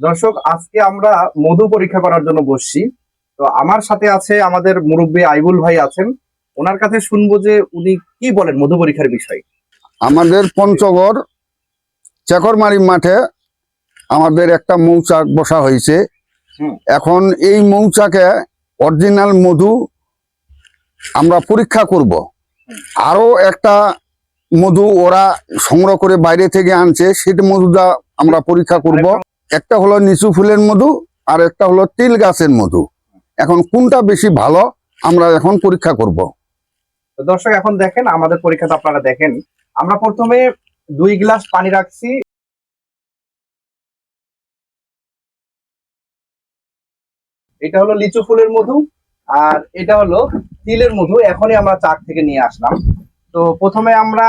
দর্শক আজকে আমরা মধু পরীক্ষা করার জন্য বসছি। তো আমার সাথে আছে আমাদের মুরব্বী আইবুল ভাই আছেন। ওনার কাছে শুনব যে উনি কি বলেন মধু পরীক্ষার বিষয়ে। আমাদের পঞ্চগড় চেকরমারি মাঠে আমাদের একটা মৌচাক বসা হয়েছে। এখন এই মৌচাকে অরিজিনাল মধু আমরা পরীক্ষা করব। আরও একটা মধু ওরা সংগ্রহ করে বাইরে থেকে আনছে সেটা মধুটা আমরা পরীক্ষা করব। একটা হলো নিচু ফুলের মধু আর একটা হলো তিল গাছের মধু। এখন কোনটা বেশি ভালো আমরা এখন পরীক্ষা করব। দর্শক, এখন দেখেন, আমাদের পরীক্ষাটা আপনারা দেখেন। আমরা প্রথমে দুই গ্লাস পানি রাখছি। এটা হলো লিচু ফুলের মধু আর এটা হলো তিলের মধু। এখনই আমরা চাক থেকে নিয়ে আসলাম। তো প্রথমে আমরা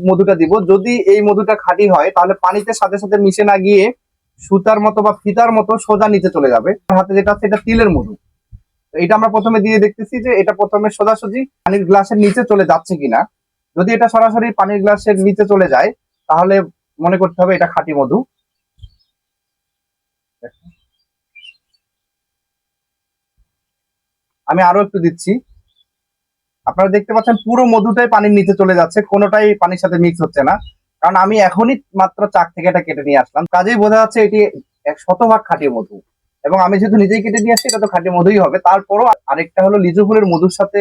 মধুটা দিব। যদি এই মধুটা খাঁটি হয়, তাহলে পানিতে সাথে সাথে মিশে না গিয়ে সুতার মতো বা ফিতার মতো সোজা নিচে চলে যাবে। হাতে যেটা আছে, এটা তিলের মধু। এটা আমরা প্রথমে দিয়ে দেখতেছি যে এটা প্রথমে সোজাসুজি পানির গ্লাসের নিচে চলে যাচ্ছে কিনা। যদি এটা সরাসরি পানির গ্লাসের নিচে চলে যায়, তাহলে মনে করতে হবে এটা খাঁটি মধু। আমি আরও একটু দিচ্ছি। আপনারা দেখতে পাচ্ছেন পুরো মধুটাই পানির নিচে চলে যাচ্ছে, কোনোটাই পানির সাথে মিক্স হচ্ছে না। কারণ আমি এখনই মাত্র চাক থেকে এটা কেটে নিয়ে আসলাম। কাজেই বোঝা যাচ্ছে এটি এক শতভাগ খাঁটি মধু। এবং আমি যেহেতু নিজেই কেটে নিয়ে আসছি, এটা তো খাঁটি মধুই হবে। তারপরও আরেকটা হলো লিচু ফুলের মধুর সাথে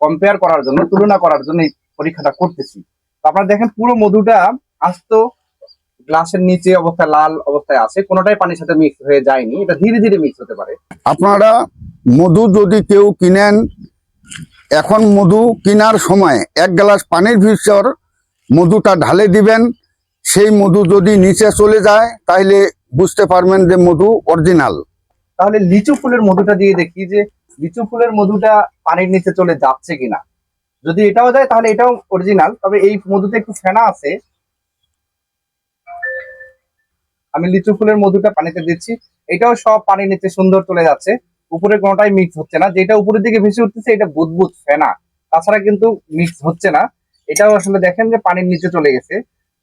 কম্পেয়ার করার জন্য, তুলনা করার জন্য এই পরীক্ষাটা করতেছি। আপনারা দেখেন পুরো মধুটা আস্ত, গ্লাসের নিচে অবস্থায়, লাল অবস্থায় আছে। কোনোটাই পানির সাথে মিক্স হয়ে যায়নি। এটা ধীরে ধীরে মিক্স হতে পারে। আপনারা মধু যদি কেউ কিনেন, এখন মধু কেনার সময় এক গ্লাস পানির ভিতর মধুটা ঢালে দিবেন, সেই মধু যদি নিচে চলে যায় তাহলে বুঝতে পারবেন যে মধু অরিজিনাল। তাহলে লিচু ফুলের মধুটা দিয়ে দেখি যে লিচু ফুলের মধুটা পানির নিচে চলে যাচ্ছে কিনা। যদি এটাও যায়, তাহলে এটাও অরিজিনাল, তবে এই মধুতে একটু ফেনা আছে। আমি লিচু ফুলের মধুটা পানিতে দিচ্ছি। এটাও সব পানির নিচে সুন্দর চলে যাচ্ছে। উপরে কোনোটাই মিক্স হচ্ছে না। যেটা উপরের দিকে ভেসে উঠতেছে, এটা বুদবুদ ফেনা। তাছাড়া কিন্তু মিক্স হচ্ছে না। এটাও আসলে দেখেন যে পানির নিচে চলে গেছে।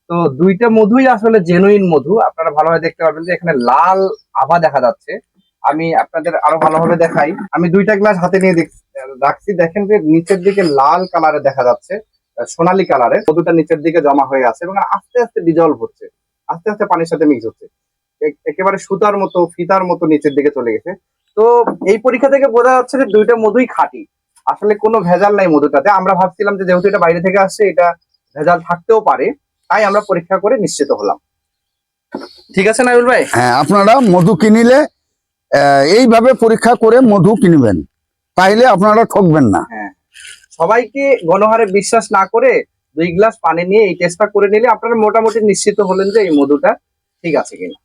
তো দুইটা মধুই আসলে জেনুইন মধু। আপনারা ভালোভাবে দেখতে পাবেন যে এখানে লাল আভা দেখা যাচ্ছে। আমি আপনাদের আরও ভালোভাবে দেখাই। আমি দুইটা গ্লাস হাতে নিয়ে রাখছি। দেখেন যে নিচের দিকে লাল কালারে দেখা যাচ্ছে সোনালী কালারের মধুটা নিচের দিকে জমা হয়ে আছে এবং আস্তে আস্তে ডিজলভ হচ্ছে। আস্তে আস্তে পানির সাথে মিক্স হচ্ছে। একেবারে সুতার মতো, ফিতার মতো নিচের দিকে চলে গেছে। তো এই পরীক্ষা থেকে বোঝা যাচ্ছে যে দুইটা মধুই খাঁটি। আসলে কোনো ভেজাল নাই মধুটাতে। আমরা ভাবছিলাম যে যেহেতু এটা বাইরে থেকে আসছে এটা ভেজাল থাকতেও পারে। তাই আমরা পরীক্ষা করে নিশ্চিত হলাম। ঠিক আছে নাইল ভাই? হ্যাঁ আপনারা মধু কিনিলে এইভাবে পরীক্ষা করে মধু কিনবেন। তাইলে আপনারা ঠকবেন না। সবাইকে গণহারে বিশ্বাস না করে দুই গ্লাস পানি নিয়ে এই টেস্টটা করে নিলে আপনারা মোটামুটি নিশ্চিত হলেন যে এই মধুটা ঠিক আছে কিনা।